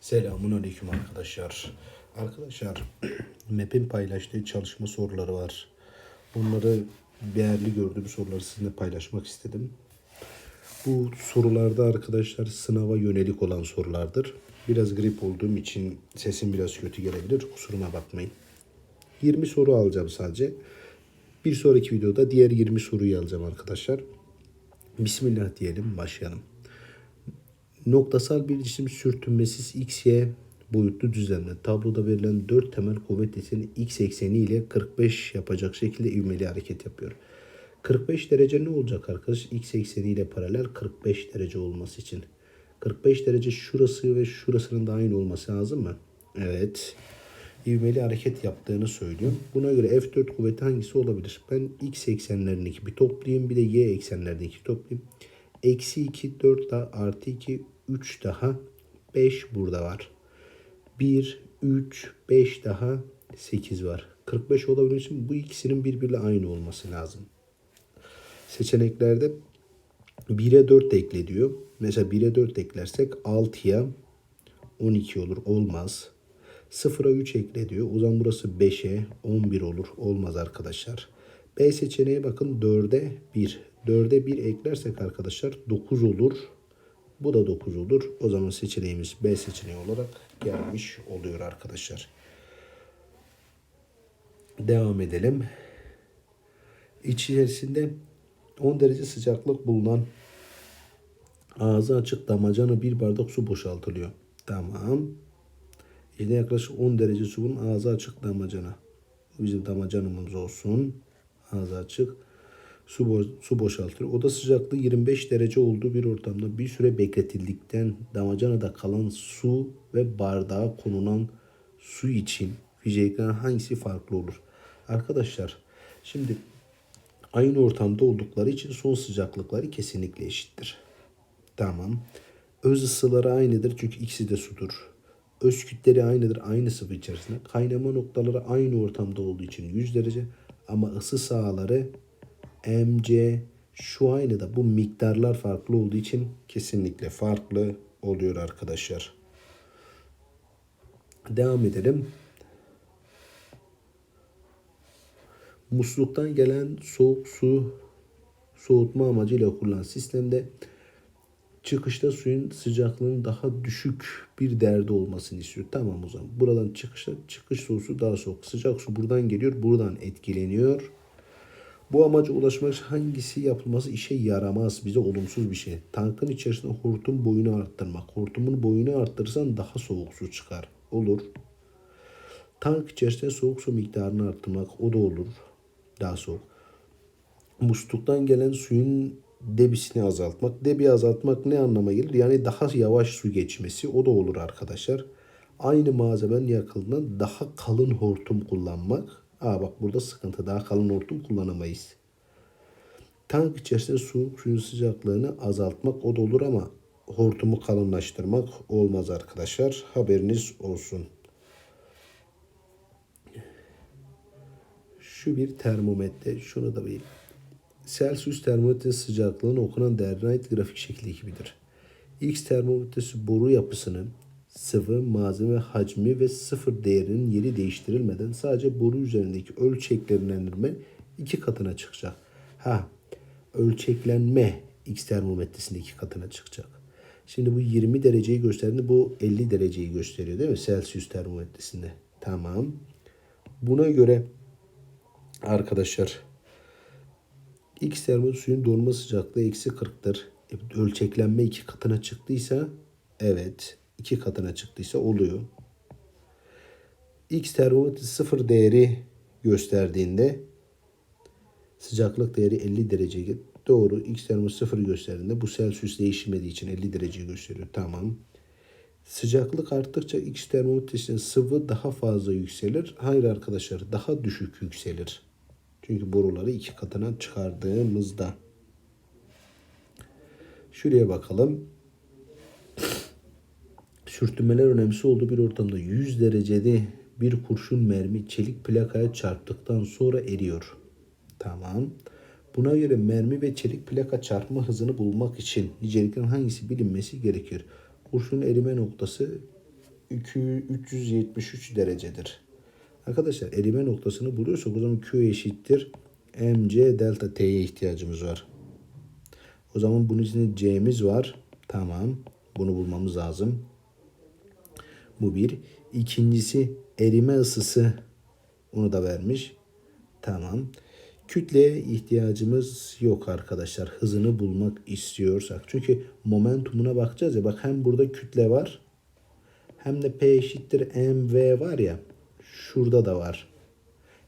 Selamun Aleyküm arkadaşlar. Arkadaşlar MEP'in paylaştığı çalışma soruları var. Bunları değerli gördüğüm soruları sizinle paylaşmak istedim. Bu sorularda arkadaşlar sınava yönelik olan sorulardır. Biraz grip olduğum için sesim biraz kötü gelebilir. Kusuruma bakmayın. 20 soru alacağım sadece. Bir sonraki videoda diğer 20 soruyu alacağım arkadaşlar. Bismillah diyelim başlayalım. Noktasal bir cisim sürtünmesiz x, y boyutlu düzlemde tabloda verilen 4 temel kuvvet cisiminin x ekseni ile 45 yapacak şekilde ivmeli hareket yapıyor. 45 derece ne olacak arkadaş? X ekseni ile paralel 45 derece olması için. 45 derece şurası ve şurasının da aynı olması lazım mı? Evet. İvmeli hareket yaptığını söylüyor. Buna göre F4 kuvveti hangisi olabilir? Ben X eksenlerindeki bir toplayayım bir de Y eksenlerindeki toplayayım. Eksi 2, 4 daha artı 2, 3 daha 5 burada var. 1, 3, 5 daha 8 var. 45 olabilmesi için bu ikisinin birbiriyle aynı olması lazım. Seçeneklerde 1'e 4 ekle diyor. Mesela 1'e 4 eklersek 6'ya 12 olur. Olmaz. 0'a 3 ekle diyor. O zaman burası 5'e 11 olur. Olmaz arkadaşlar. B seçeneğe bakın 4'e 1. 4'e 1 eklersek arkadaşlar 9 olur. Bu da 9 olur. O zaman seçeneğimiz B seçeneği olarak gelmiş oluyor arkadaşlar. Devam edelim. İçerisinde 10 derece sıcaklık bulunan ağzı açık damacana bir bardak su boşaltılıyor. Tamam. Yine yaklaşık 10 derece su bunun ağzı açık damacana. Bizim damacanımız olsun. Ağzı açık. Su, bo- su boşaltılıyor. Oda sıcaklığı 25 derece olduğu bir ortamda bir süre bekletildikten damacanada kalan su ve bardağa konulan su için fiziklerin hangisi farklı olur? Arkadaşlar şimdi aynı ortamda oldukları için son sıcaklıkları kesinlikle eşittir. Tamam. Öz ısıları aynıdır çünkü ikisi de sudur. Öz kütleri aynıdır aynı sıvı içerisinde. Kaynama noktaları aynı ortamda olduğu için 100 derece ama ısı sahaları MC şu aynı da bu miktarlar farklı olduğu için kesinlikle farklı oluyor arkadaşlar. Devam edelim. Musluktan gelen soğuk su soğutma amacıyla kullanılan sistemde çıkışta suyun sıcaklığının daha düşük bir derde olmasını istiyor. Tamam o zaman. Buradan çıkışta çıkış soğusu daha soğuk. Sıcak su buradan geliyor. Buradan etkileniyor. Bu amaca ulaşmak hangisi yapılması işe yaramaz. Bize olumsuz bir şey. Tankın içerisinde hortum boyunu arttırmak. Hortumun boyunu arttırırsan daha soğuk su çıkar. Olur. Tank içerisinde soğuk su miktarını arttırmak. O da olur. Daha soğuk. Musluktan gelen suyun debisini azaltmak. Debi azaltmak ne anlama gelir? Yani daha yavaş su geçmesi. O da olur arkadaşlar. Aynı malzemenin yakıldığında daha kalın hortum kullanmak. Aa bak burada sıkıntı. Daha kalın hortum kullanamayız. Tank içerisinde soğuk suyun sıcaklığını azaltmak o da olur ama hortumu kalınlaştırmak olmaz arkadaşlar. Haberiniz olsun. Şu bir termometre. Şunu da bir Celsius termometre sıcaklığının okunan ait grafik şekli gibidir. X termometresi boru yapısının sıvı, malzeme hacmi ve sıfır değerinin yeri değiştirilmeden sadece boru üzerindeki ölçeklendirme iki katına çıkacak. Ha, ölçeklenme X termometresinde iki katına çıkacak. Şimdi bu 20 dereceyi gösterdiğinde bu 50 dereceyi gösteriyor değil mi? Celsius termometresinde. Tamam. Buna göre arkadaşlar X termol suyun donma sıcaklığı eksi 40'tır. E, ölçeklenme iki katına çıktıysa evet iki katına çıktıysa oluyor. X termometre sıfır değeri gösterdiğinde sıcaklık değeri 50 derece doğru. X termometre sıfır gösterdiğinde bu Celsius değişmediği için 50 derece gösteriyor. Tamam. Sıcaklık arttıkça X termometresinin sıvı daha fazla yükselir. Hayır arkadaşlar daha düşük yükselir. Çünkü boruları iki katına çıkardığımızda. Şuraya bakalım. Sürtünmeler önemsiz olduğu bir ortamda 100 derecede bir kurşun mermi çelik plakaya çarptıktan sonra eriyor. Tamam. Buna göre mermi ve çelik plaka çarpma hızını bulmak için niceliklerin hangisi bilinmesi gerekir? Kurşun erime noktası 2 373 derecedir. Arkadaşlar erime noktasını buluyorsak o zaman Q eşittir mc delta t'ye ihtiyacımız var. O zaman bunun içinde c'miz var. Tamam. Bunu bulmamız lazım. Bu bir. İkincisi erime ısısı. Onu da vermiş. Tamam. Kütleye ihtiyacımız yok arkadaşlar. Hızını bulmak istiyorsak. Çünkü momentumuna bakacağız ya. Bak hem burada kütle var. Hem de P eşittir mv var ya. Şurada da var.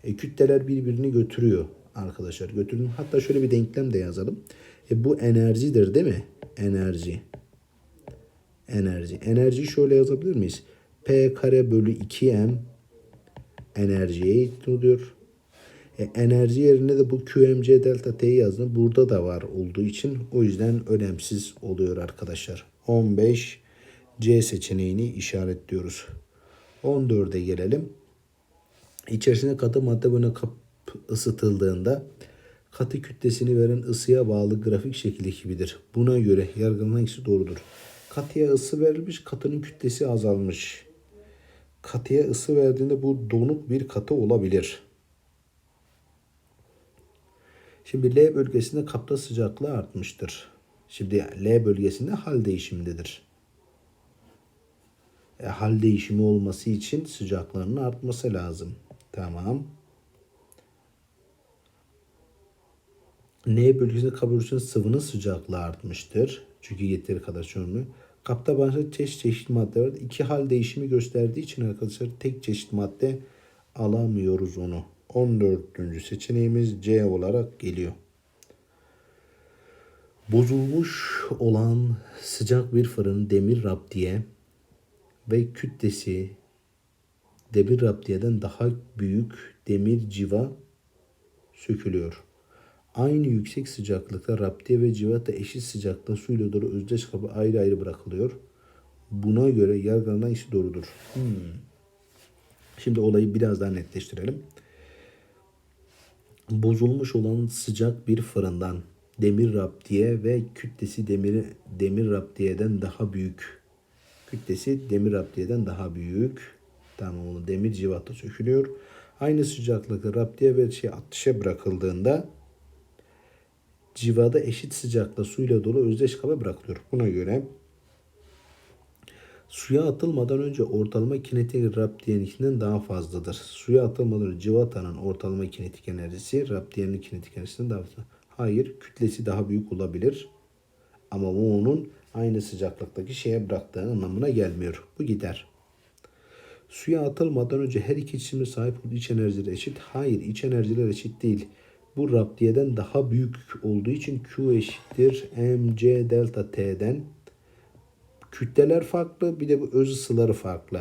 E, kütleler birbirini götürüyor arkadaşlar. Götürün. Hatta şöyle bir denklem de yazalım. E, bu enerjidir değil mi? Enerji. Enerji. Enerjiyi şöyle yazabilir miyiz? P kare bölü 2m enerjiye eşit oluyor. E, enerji yerine de bu QMC delta T'yi yazdım. Burada da var olduğu için o yüzden önemsiz oluyor arkadaşlar. 15 C seçeneğini işaretliyoruz. 14'e gelelim. İçerisine katı madde böyle kap ısıtıldığında katı kütlesini veren ısıya bağlı grafik şekli gibidir. Buna göre yargının hangisi doğrudur? Katıya ısı verilmiş, katının kütlesi azalmış. Katıya ısı verdiğinde bu donuk bir katı olabilir. Şimdi L bölgesinde kapta sıcaklığı artmıştır. Şimdi L bölgesinde hal değişimindedir. E, hal değişimi olması için sıcaklığının artması lazım. Tamam. N bölgesinde kabul sıvının sıcaklığı artmıştır. Çünkü yeteri kadar çözümlü. Kapta başka çeşit çeşit madde var. İki hal değişimi gösterdiği için arkadaşlar tek çeşit madde alamıyoruz onu. 14. seçeneğimiz C olarak geliyor. Bozulmuş olan sıcak bir fırın demir raptiye ve kütlesi demir raptiyeden daha büyük demir civa sökülüyor. Aynı yüksek sıcaklıkta raptiye ve civata eşit sıcaklıkta suyla dolu özdeş kabı ayrı ayrı bırakılıyor. Buna göre yargılanan işi doğrudur. Hmm. Şimdi olayı biraz daha netleştirelim. Bozulmuş olan sıcak bir fırından demir raptiye ve kütlesi demir demir raptiyeden daha büyük. Kütlesi demir raptiyeden daha büyük. Tamam onu demir civata sökülüyor. Aynı sıcaklıkta raptiye ve şey ateşe bırakıldığında civada eşit sıcaklıkta suyla dolu özdeş kaba bırakılıyor. Buna göre suya atılmadan önce ortalama kinetik raptiyeninkinden daha fazladır. Suya atılmadan önce civatanın ortalama kinetik enerjisi raptiyenin kinetik enerjisinden daha fazla. Hayır, kütlesi daha büyük olabilir. Ama bu onun aynı sıcaklıktaki şeye bıraktığı anlamına gelmiyor. Bu gider. Suya atılmadan önce her iki cismin sahip olduğu iç enerjileri eşit. Hayır, iç enerjiler eşit değil. Bu raptiyeden daha büyük olduğu için Q eşittir mc delta t'den. Kütleler farklı bir de bu öz ısıları farklı.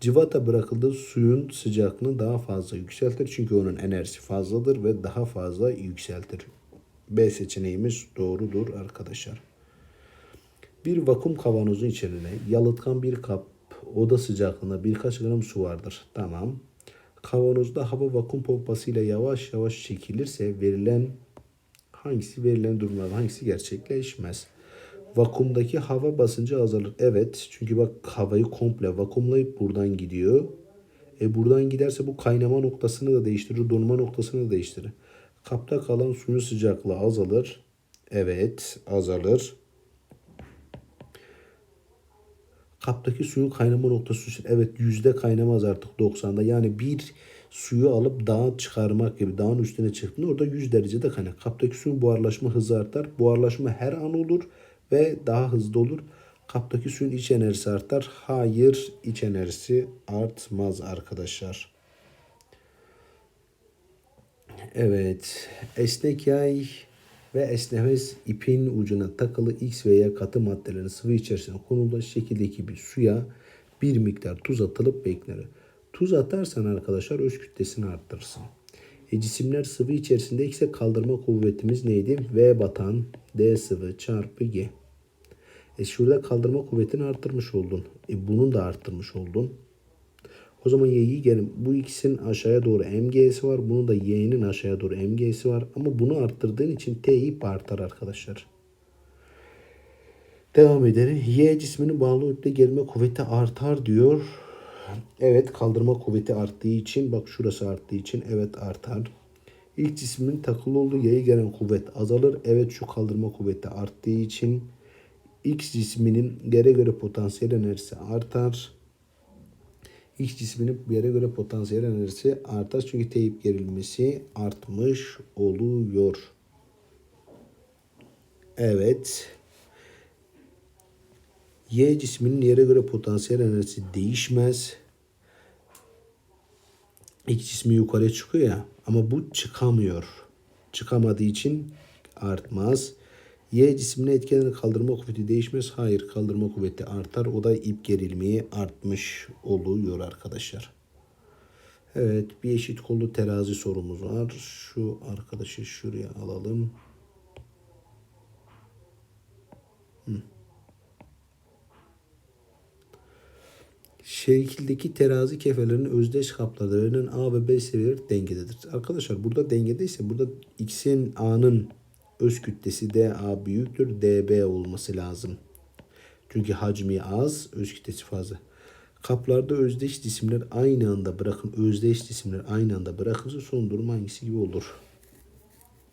Civata bırakıldığı suyun sıcaklığını daha fazla yükseltir. Çünkü onun enerjisi fazladır ve daha fazla yükseltir. B seçeneğimiz doğrudur arkadaşlar. Bir vakum kavanozun içerisine yalıtkan bir kap oda sıcaklığında birkaç gram su vardır. Tamam. Kavanozda hava vakum pompasıyla yavaş yavaş çekilirse verilen hangisi verilen durumlarda hangisi gerçekleşmez? Vakumdaki hava basıncı azalır. Evet. Çünkü bak havayı komple vakumlayıp buradan gidiyor. E buradan giderse bu kaynama noktasını da değiştirir. Donma noktasını da değiştirir. Kapta kalan suyun sıcaklığı azalır. Evet azalır. Kaptaki suyun kaynama noktası evet yüzde kaynamaz artık 90'da. Yani bir suyu alıp dağa çıkarmak gibi dağın üstüne çıktığında orada 100 derecede kaynar. Kaptaki suyun buharlaşma hızı artar. Buharlaşma her an olur ve daha hızlı olur. Kaptaki suyun iç enerjisi artar. Hayır iç enerjisi artmaz arkadaşlar. Evet. Esnek yay ve esnemez ipin ucuna takılı X veya katı maddelerin sıvı içerisine konulduğu şekildeki bir suya bir miktar tuz atılıp beklenir. Tuz atarsan arkadaşlar öz kütlesini arttırırsın. E, cisimler sıvı içerisinde ise kaldırma kuvvetimiz neydi? V batan D sıvı çarpı G. E şurada kaldırma kuvvetini arttırmış oldun. E bunun da arttırmış oldun. O zaman y'yi gelin. Bu ikisinin aşağıya doğru mg'si var. Bunun da y'nin aşağıya doğru mg'si var. Ama bunu arttırdığın için t'yi artar arkadaşlar. Devam edelim. Y cisminin bağlı ötle gelme kuvveti artar diyor. Evet kaldırma kuvveti arttığı için bak şurası arttığı için evet artar. İlk cismin takılı olduğu yaya gelen kuvvet azalır. Evet şu kaldırma kuvveti arttığı için X cisminin yere göre potansiyel enerjisi artar. X cisminin yere göre potansiyel enerjisi artar. Çünkü teyip gerilmesi artmış oluyor. Evet. Y cisminin yere göre potansiyel enerjisi değişmez. X cismi yukarıya çıkıyor ya ama bu çıkamıyor. Çıkamadığı için artmaz. Y cismine etkileyen kaldırma kuvveti değişmez. Hayır kaldırma kuvveti artar. O da ip gerilmeyi artmış oluyor arkadaşlar. Evet bir eşit kollu terazi sorumuz var. Şu arkadaşı şuraya alalım. Şekildeki terazi kefelerinin özdeş kaplarda verilen A ve B seviyeleri dengededir. Arkadaşlar burada dengedeyse burada X'in A'nın öz kütlesi DA büyüktür. DB olması lazım. Çünkü hacmi az, öz kütlesi fazla. Kaplarda özdeş cisimler aynı anda bırakın. Özdeş cisimler aynı anda bırakılırsa son durum hangisi gibi olur?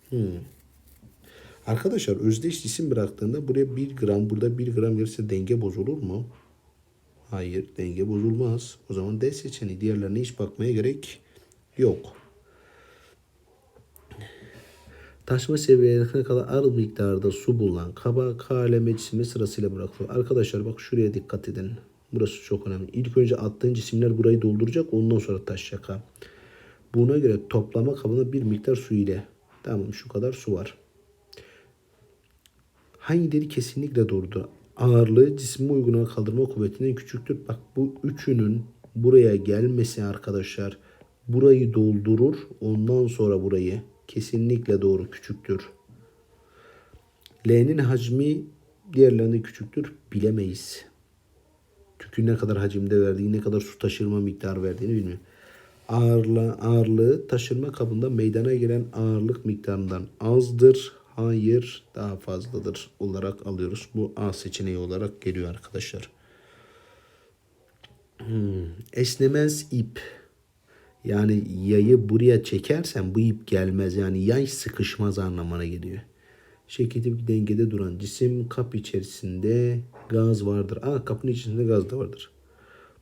Hmm. Arkadaşlar özdeş cisim bıraktığında buraya 1 gram, burada 1 gram gelirse denge bozulur mu? Hayır, denge bozulmaz. O zaman D seçeneği. Diğerlerine hiç bakmaya gerek yok. Taşma seviyelerine kadar az miktarda su bulunan kaba kaleme cismi sırasıyla bırakılıyor. Arkadaşlar bak şuraya dikkat edin. Burası çok önemli. İlk önce attığın cisimler burayı dolduracak. Ondan sonra taşacak ha. Buna göre toplama kabına bir miktar su ile. Tamam şu kadar su var. Hangileri kesinlikle doğrudur? Ağırlığı cisme uygulanan kaldırma kuvvetinden küçüktür. Bak bu üçünün buraya gelmesi arkadaşlar burayı doldurur. Ondan sonra burayı kesinlikle doğru küçüktür. L'nin hacmi diğerlerinde küçüktür. Bilemeyiz. Tükün ne kadar hacimde verdiği, ne kadar su taşırma miktarı verdiğini bilmiyor. Ağırlığı, ağırlığı taşırma kabında meydana gelen ağırlık miktarından azdır. Hayır daha fazladır olarak alıyoruz. Bu A seçeneği olarak geliyor arkadaşlar. Hmm. Esnemez ip. Yani yayı buraya çekersen bu ip gelmez. Yani yay sıkışmaz anlamına geliyor. Şekilde dengede duran cisim kap içerisinde gaz vardır. Aa kapın içerisinde gaz da vardır.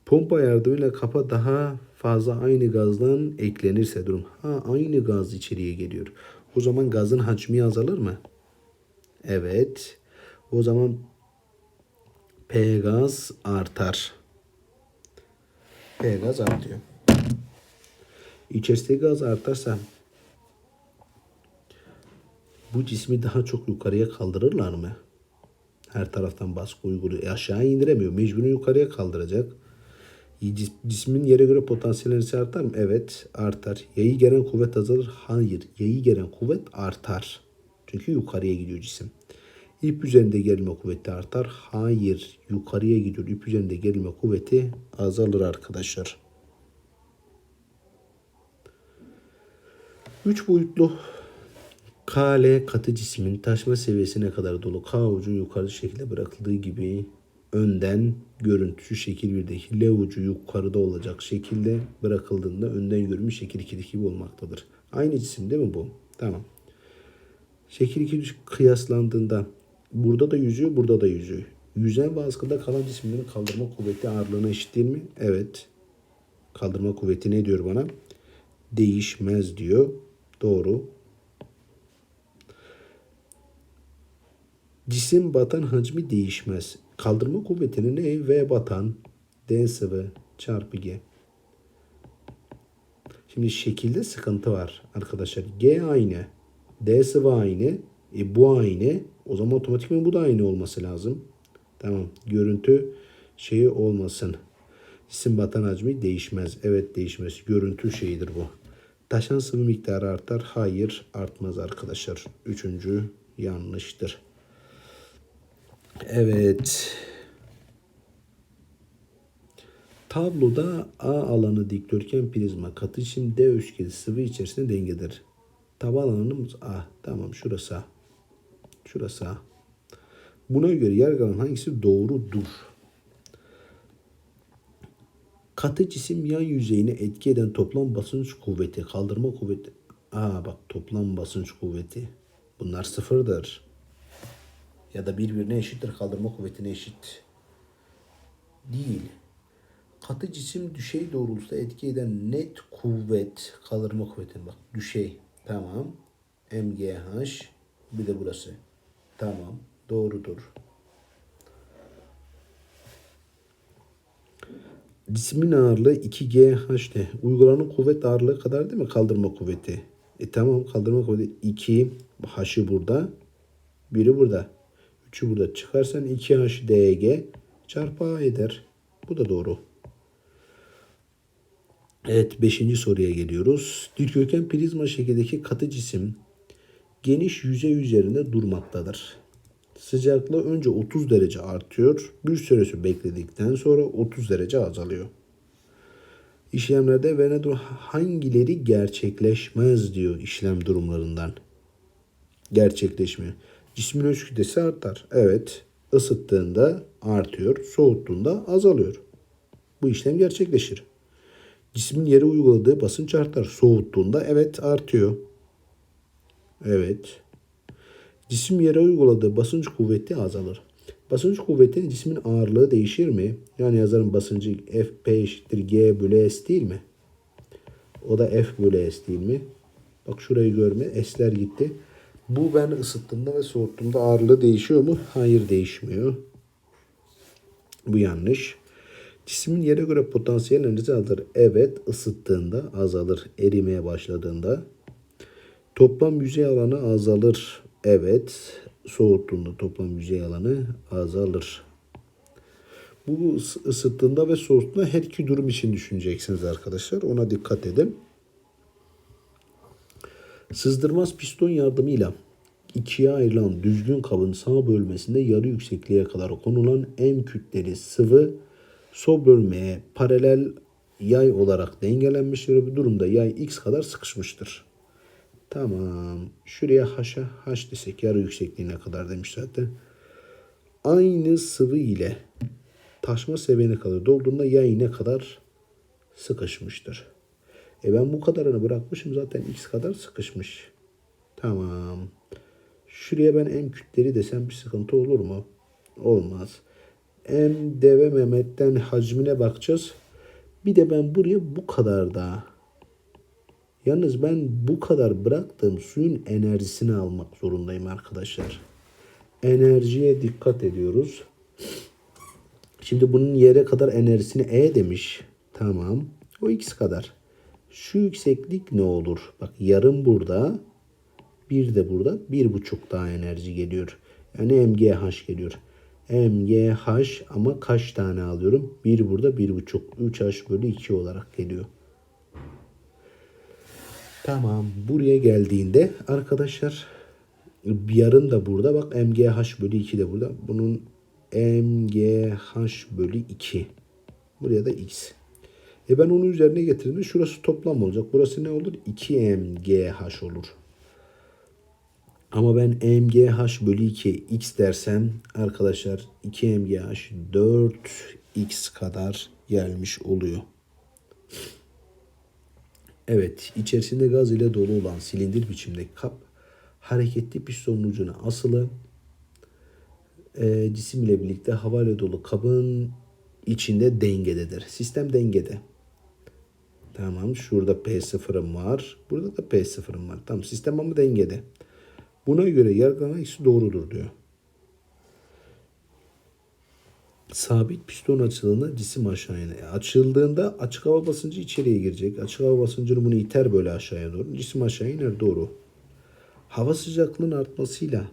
Pompa yardımıyla kapa daha fazla aynı gazdan eklenirse durum. Ha aynı gaz içeriye geliyor. O zaman gazın hacmi azalır mı? Evet. O zaman P gaz artar. P gaz artıyor. İçerisindeki gaz artarsa bu cismi daha çok yukarıya kaldırırlar mı? Her taraftan baskı uyguluyor. E aşağı indiremiyor. Mecburen yukarıya kaldıracak. Cis- Cismin yere göre potansiyel enerjisi artar mı? Evet artar. Yayı gelen kuvvet azalır. Hayır. Yayı gelen kuvvet artar. Çünkü yukarıya gidiyor cisim. İp üzerinde gerilme kuvveti artar. Hayır. Yukarıya gidiyor. İp üzerinde gerilme kuvveti azalır arkadaşlar. Üç boyutlu KL katı cismin taşma seviyesine kadar dolu K ucu yukarı şekilde bırakıldığı gibi önden görüntüsü şekil 1'deki L ucu yukarıda olacak şekilde bırakıldığında önden görünmüş şekil 2'deki gibi olmaktadır. Aynı cisim değil mi bu? Tamam. Şekil 2 kıyaslandığında burada da yüzüyor, burada da yüzüyor. Yüzen ve askıda kalan cisimlerin kaldırma kuvveti ağırlığına eşit değil mi? Evet. Kaldırma kuvveti ne diyor bana? Değişmez diyor. Doğru. Cisim batan hacmi değişmez. Kaldırma kuvvetinin ne? V batan D sıvı çarpı G. Şimdi şekilde sıkıntı var arkadaşlar. G aynı. D sıvı aynı. E bu aynı. O zaman otomatikman bu da aynı olması lazım. Tamam. Görüntü şeyi olmasın. Cisim batan hacmi değişmez. Evet değişmez. Görüntü şeyidir bu. Taşan sıvı miktarı artar. Hayır artmaz arkadaşlar. Üçüncü yanlıştır. Evet. Tabloda A alanı dikdörtgen prizma katı cisim D üçgeni sıvı içerisinde dengedir. Taban alanımız A. Tamam şurası A. Şurası A. Buna göre yargılanan hangisi doğrudur? Katı cisim yan yüzeyine etki eden toplam basınç kuvveti, kaldırma kuvveti. Aa bak toplam basınç kuvveti. Bunlar sıfırdır. Ya da birbirine eşittir kaldırma kuvvetine eşit. Değil. Katı cisim düşey doğrultusunda etki eden net kuvvet, kaldırma kuvveti. Bak düşey. Tamam. MGH. Bir de burası. Tamam. Doğrudur. Cismin ağırlığı 2GH'de. Uygulanan kuvvet ağırlığı kadar değil mi kaldırma kuvveti? E tamam kaldırma kuvveti 2 H'ı burada. Biri burada. 3'ü burada. Çıkarsan 2H DG çarpı A eder. Bu da doğru. Evet 5. soruya geliyoruz. Dikdörtgen prizma şeklindeki katı cisim geniş yüzey üzerinde durmaktadır. Sıcaklığı önce 30 derece artıyor. Bir süresi bekledikten sonra 30 derece azalıyor. İşlemlerde Veneto hangileri gerçekleşmez diyor işlem durumlarından. Gerçekleşmiyor. Cismin öz kütlesi artar. Evet. Isıttığında artıyor. Soğuttuğunda azalıyor. Bu işlem gerçekleşir. Cismin yere uyguladığı basınç artar. Soğuttuğunda evet artıyor. Evet. Cisim yere uyguladığı basınç kuvveti azalır. Basınç kuvvetinin cismin ağırlığı değişir mi? Yani yazarın basıncı Fp eşittir G bölü S değil mi? O da F bölü S değil mi? Bak şurayı görme. S'ler gitti. Bu ben ısıttığımda ve soğuttuğumda ağırlığı değişiyor mu? Hayır değişmiyor. Bu yanlış. Cismin yere göre potansiyel enerjisi azalır. Evet ısıttığında azalır. Erimeye başladığında. Toplam yüzey alanı azalır. Evet. Soğuttuğunda toplam yüzey alanı azalır. Bu ısıttığında ve soğuttuğunda her iki durum için düşüneceksiniz arkadaşlar. Ona dikkat edin. Sızdırmaz piston yardımıyla ikiye ayrılan düzgün kabın sağ bölmesinde yarı yüksekliğe kadar konulan M kütleli sıvı sol bölmeye paralel yay olarak dengelenmiştir bu durumda yay x kadar sıkışmıştır. Tamam. Şuraya h'a h desek yarı yüksekliğine kadar demiş zaten. Aynı sıvı ile taşma seviyene kadar dolduğunda yay ne kadar sıkışmıştır. E ben bu kadarını bırakmışım zaten x kadar sıkışmış. Tamam. Şuraya ben M kütleri desem bir sıkıntı olur mu? Olmaz. M deve Mehmet'ten hacmine bakacağız. Bir de ben buraya bu kadar daha. Yalnız ben bu kadar bıraktığım suyun enerjisini almak zorundayım arkadaşlar. Enerjiye dikkat ediyoruz. Şimdi bunun yere kadar enerjisini E demiş. Tamam. O x kadar. Şu yükseklik ne olur? Bak yarım burada. Bir de burada. Bir buçuk daha enerji geliyor. Yani MGH geliyor. MGH ama kaç tane alıyorum? Bir burada bir buçuk. 3H bölü 2 olarak geliyor. Tamam. Buraya geldiğinde arkadaşlar bir yarım da burada. Bak MGH bölü 2 de burada. Bunun MGH bölü 2. Buraya da X. E ben onu üzerine getirdim. Şurası toplam olacak. Burası ne olur? 2MGH olur. Ama ben MGH bölü 2 X dersem arkadaşlar 2MGH 4X kadar gelmiş oluyor. Evet, içerisinde gaz ile dolu olan silindir biçimdeki kap hareketli pistonun ucuna asılı. E, cisim ile birlikte hava ile dolu kabın içinde dengededir. Sistem dengede. Tamam, şurada P sıfırım var. Burada da P sıfırım var. Tamam, sistem ama dengede. Buna göre yargılama ikisi doğrudur diyor. Sabit piston açıldığında cisim aşağı iner. Açıldığında açık hava basıncı içeriye girecek. Açık hava basıncını bunu iter böyle aşağıya doğru. Cisim aşağı iner doğru. Hava sıcaklığının artmasıyla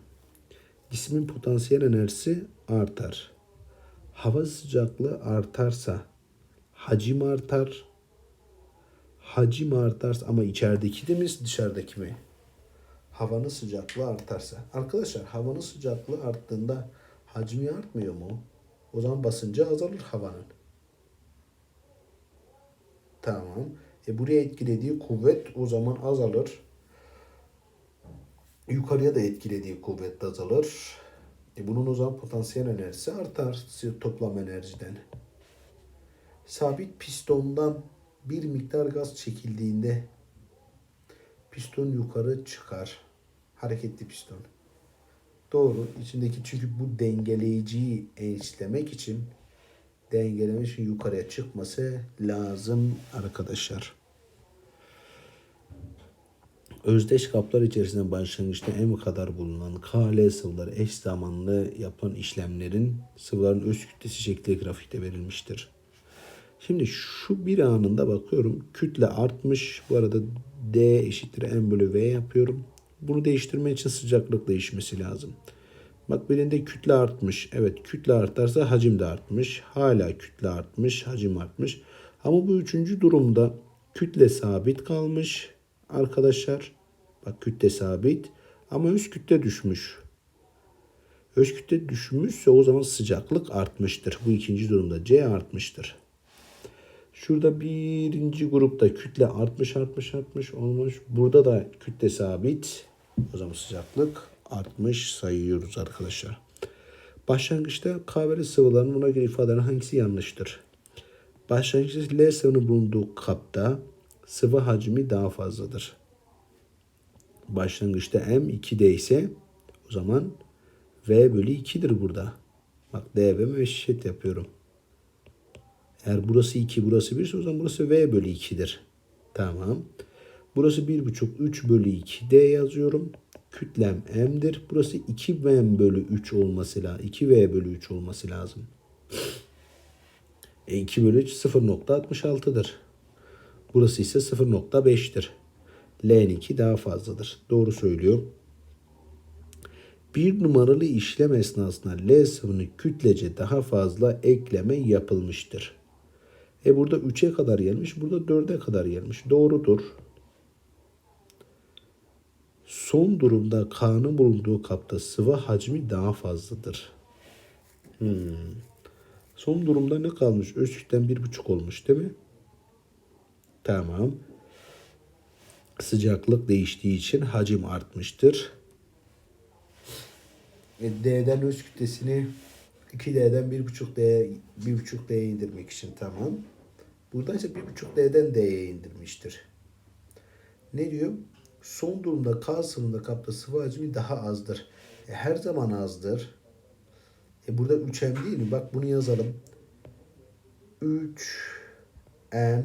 cismin potansiyel enerjisi artar. Hava sıcaklığı artarsa hacim artar. Hacim artarsa ama içerideki de mi dışarıdaki mi? Havanın sıcaklığı artarsa. Arkadaşlar havanın sıcaklığı arttığında hacmi artmıyor mu? O zaman basıncı azalır havanın. Tamam. E buraya etkilediği kuvvet o zaman azalır. Yukarıya da etkilediği kuvvet de azalır. E bunun o zaman potansiyel enerjisi artar toplam enerjiden. Sabit pistondan bir miktar gaz çekildiğinde piston yukarı çıkar. Hareketli piston. Doğru. İçindeki çünkü bu dengeleyiciyi eşlemek için dengelemek için yukarıya çıkması lazım arkadaşlar. Özdeş kaplar içerisinde başlangıçta M kadar bulunan KL sıvıları eş zamanlı yapan işlemlerin sıvıların öz kütlesi şekli grafikte verilmiştir. Şimdi şu bir anında bakıyorum kütle artmış. Bu arada D eşittir M bölü V yapıyorum. Bunu değiştirmek için sıcaklık değişmesi lazım. Bak birinde kütle artmış. Evet kütle artarsa hacim de artmış. Hala kütle artmış, hacim artmış. Ama bu üçüncü durumda kütle sabit kalmış arkadaşlar. Bak kütle sabit ama öz kütle düşmüş. Öz kütle düşmüşse o zaman sıcaklık artmıştır. Bu ikinci durumda C artmıştır. Şurada birinci grupta kütle artmış artmış artmış olmuş. Burada da kütle sabit. O zaman sıcaklık artmış sayıyoruz arkadaşlar. Başlangıçta kahveli sıvıların buna göre ifadelerin hangisi yanlıştır? Başlangıçta L sıvının bulunduğu kapta sıvı hacmi daha fazladır. Başlangıçta M 2D ise o zaman V bölü 2'dir burada. Bak D ve M eşit yapıyorum. Eğer burası 2 burası 1 ise o zaman burası V bölü 2'dir. Tamam. Burası 1,5 3 bölü 2 D yazıyorum. Kütlem M'dir. Burası 2V bölü 3 olması lazım. 2V bölü 3 olması lazım. E 2 bölü 3 0.66'dır. Burası ise 0.5'tir. L'ninki daha fazladır. Doğru söylüyor. Bir numaralı işlem esnasında L sıvını kütlece daha fazla ekleme yapılmıştır. E burada 3'e kadar gelmiş. Burada 4'e kadar gelmiş. Doğrudur. Son durumda K'nın bulunduğu kapta sıvı hacmi daha fazladır. Hmm. Son durumda ne kalmış? Ölçükten 1,5 olmuş değil mi? Tamam. Sıcaklık değiştiği için hacim artmıştır. E, D'den öz kütlesini 2D'den 1.5D'ye 1.5D'ye indirmek için tamam. Burada ise 1.5D'den D'ye indirmiştir. Ne diyor? Son durumda K sıvında kapta sıvı hacmi daha azdır. E, her zaman azdır. E, burada 3M değil mi? Bak bunu yazalım. 3M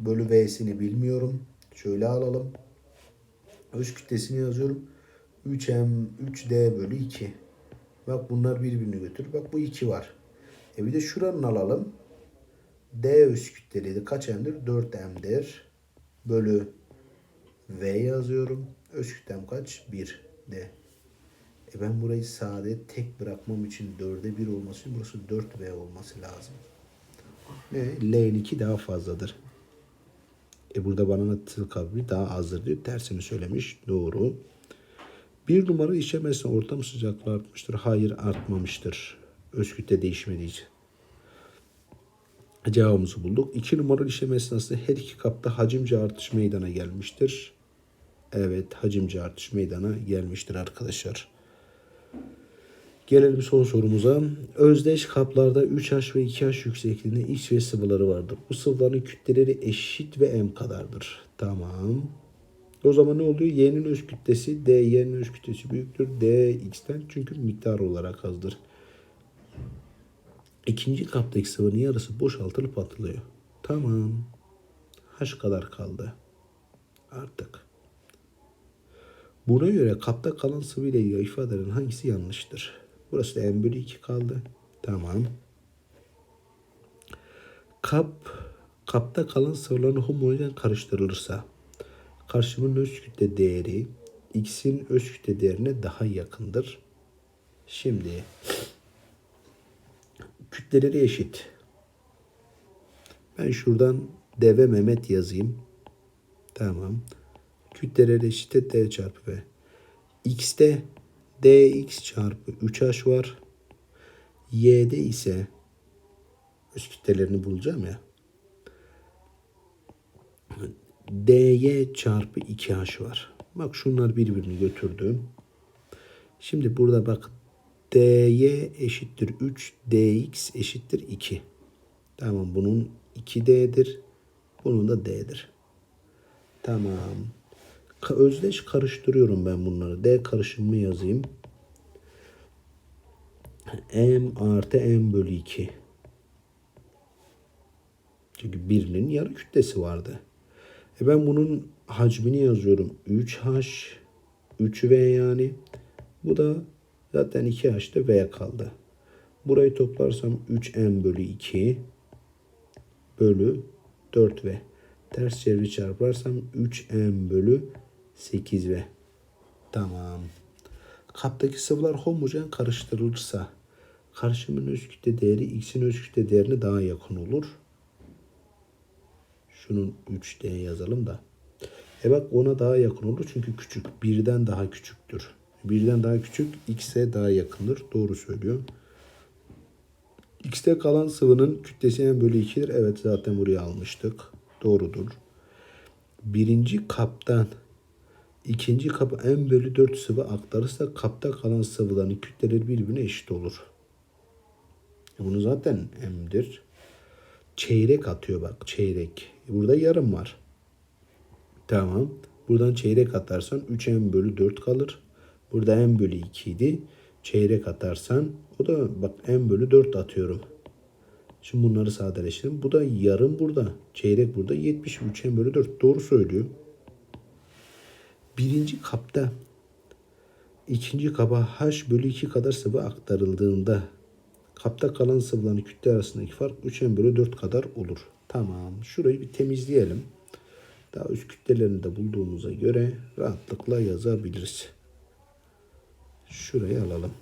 bölü V'sini bilmiyorum. Şöyle alalım. Öz kütlesini yazıyorum. 3M 3D bölü 2. Bak bunlar birbirini götür. Bak bu 2 var. E bir de şuranın alalım. D öz kütleliydi. Kaç M'dir? 4M'dir. Bölü V yazıyorum. Öz kaç? 1 D. E ben burayı sade tek bırakmam için 4'e 1 olması için burası 4V olması lazım. Ne? L'ninki daha fazladır. E burada bana tıl kabri daha azdır diyor. Tersini söylemiş. Doğru. Bir numara işemezse ortam sıcaklığı artmıştır. Hayır artmamıştır. Öz kütle değişmediği için. Cevabımızı bulduk. İki numaralı işlem esnasında her iki kapta hacimce artış meydana gelmiştir. Evet hacimce artış meydana gelmiştir arkadaşlar. Gelelim son sorumuza. Özdeş kaplarda 3H ve 2H yüksekliğinde X ve sıvıları vardır. Bu sıvıların kütleleri eşit ve M kadardır. Tamam. O zaman ne oluyor? Y'nin öz kütlesi D, Y'nin öz kütlesi büyüktür. D X'ten çünkü miktar olarak azdır. İkinci kaptaki sıvının yarısı boşaltılıp atılıyor. Tamam. H kadar kaldı. Artık. Buna göre kapta kalan sıvı ile ilgili ifadelerin hangisi yanlıştır? Burası da M bölü 2 kaldı. Tamam. Kap, kapta kalan sıvıların homojen karıştırılırsa karşımın öz kütle değeri X'in öz kütle değerine daha yakındır. Şimdi kütleleri eşit. Ben şuradan D ve Mehmet yazayım. Tamam. Kütleleri eşit D çarpı V. X'te dx çarpı 3h var. Y'de ise öz kütlelerini bulacağım ya. dy çarpı 2h var. Bak şunlar birbirini götürdü. Şimdi burada bak dy eşittir 3, dx eşittir 2. Tamam bunun 2d'dir. Bunun da d'dir. Tamam. Özdeş karıştırıyorum ben bunları. D karışımı yazayım. M artı M bölü 2. Çünkü birinin yarı kütlesi vardı. E ben bunun hacmini yazıyorum. 3H 3V yani. Bu da zaten 2H'te V kaldı. Burayı toplarsam 3M bölü 2 bölü 4V. Ters çeviri çarparsam 3M bölü 8V. Tamam. Kaptaki sıvılar homojen karıştırılırsa karışımın öz kütle değeri x'in öz kütle değerine daha yakın olur. Şunun 3D yazalım da. E bak ona daha yakın olur çünkü küçük. Birden daha küçüktür. Birden daha küçük x'e daha yakındır. Doğru söylüyor. X'te kalan sıvının kütlesi m bölü 2'dir. Evet zaten buraya almıştık. Doğrudur. Birinci kaptan ikinci kaba m bölü 4 sıvı aktarırsa kapta kalan sıvıların kütleleri birbirine eşit olur. E Bunu zaten m'dir. Çeyrek atıyor bak çeyrek. Burada yarım var. Tamam. Buradan çeyrek atarsan 3m bölü 4 kalır. Burada m bölü 2 idi. Çeyrek atarsan o da bak m bölü 4 atıyorum. Şimdi bunları sadeleştirelim. Bu da yarım burada. Çeyrek burada. 73 m bölü 4. Doğru söylüyor. Birinci kapta ikinci kaba h bölü 2 kadar sıvı aktarıldığında kapta kalan sıvıların kütle arasındaki fark 3 m bölü 4 kadar olur. Tamam. Şurayı bir temizleyelim. Daha üst kütlelerini de bulduğumuza göre rahatlıkla yazabiliriz. Şurayı alalım.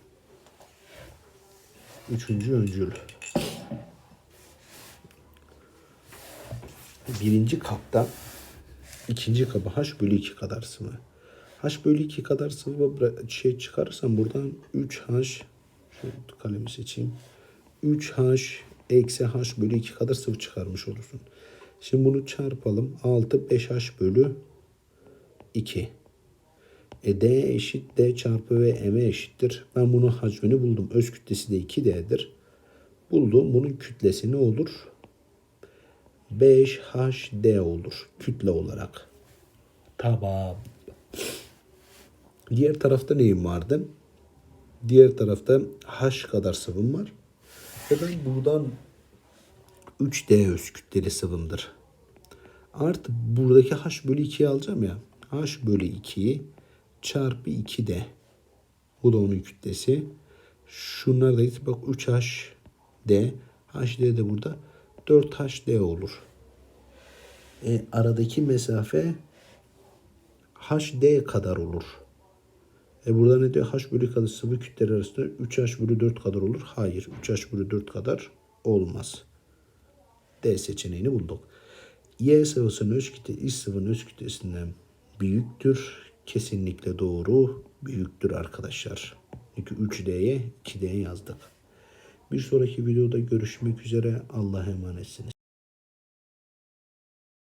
Üçüncü öncül. Birinci kapta ikinci kaba h bölü 2 kadar sıvı. h bölü 2 kadar sıvı şey çıkarırsam buradan 3h şu kalemi seçeyim. 3h eksi h bölü 2 kadar sıvı çıkarmış olursun. Şimdi bunu çarpalım. 6 5h bölü 2. E D eşit D çarpı V M'e eşittir. Ben bunun hacmini buldum. Öz kütlesi de 2D'dir. Buldum. Bunun kütlesi ne olur? 5HD olur. Kütle olarak. Tamam. Diğer tarafta neyim vardı? Diğer tarafta H kadar sıvım var. Ve ben buradan 3D öz kütleli sıvımdır. Artı buradaki H bölü 2'yi alacağım ya. H bölü 2'yi çarpı 2D. Bu da onun kütlesi. Şunlar da. Bak 3HD. HD de burada 4HD olur. E, aradaki mesafe HD kadar olur. E burada ne diyor? H bölü kadar sıvı kütleleri arasında 3H bölü 4 kadar olur. Hayır. 3H bölü 4 kadar olmaz. D seçeneğini bulduk. Y sıvısının öz kütle X sıvının öz kütlesinden büyüktür. Kesinlikle doğru. Büyüktür arkadaşlar. Çünkü 3D'ye 2D yazdık. Bir sonraki videoda görüşmek üzere. Allah'a emanetsiniz.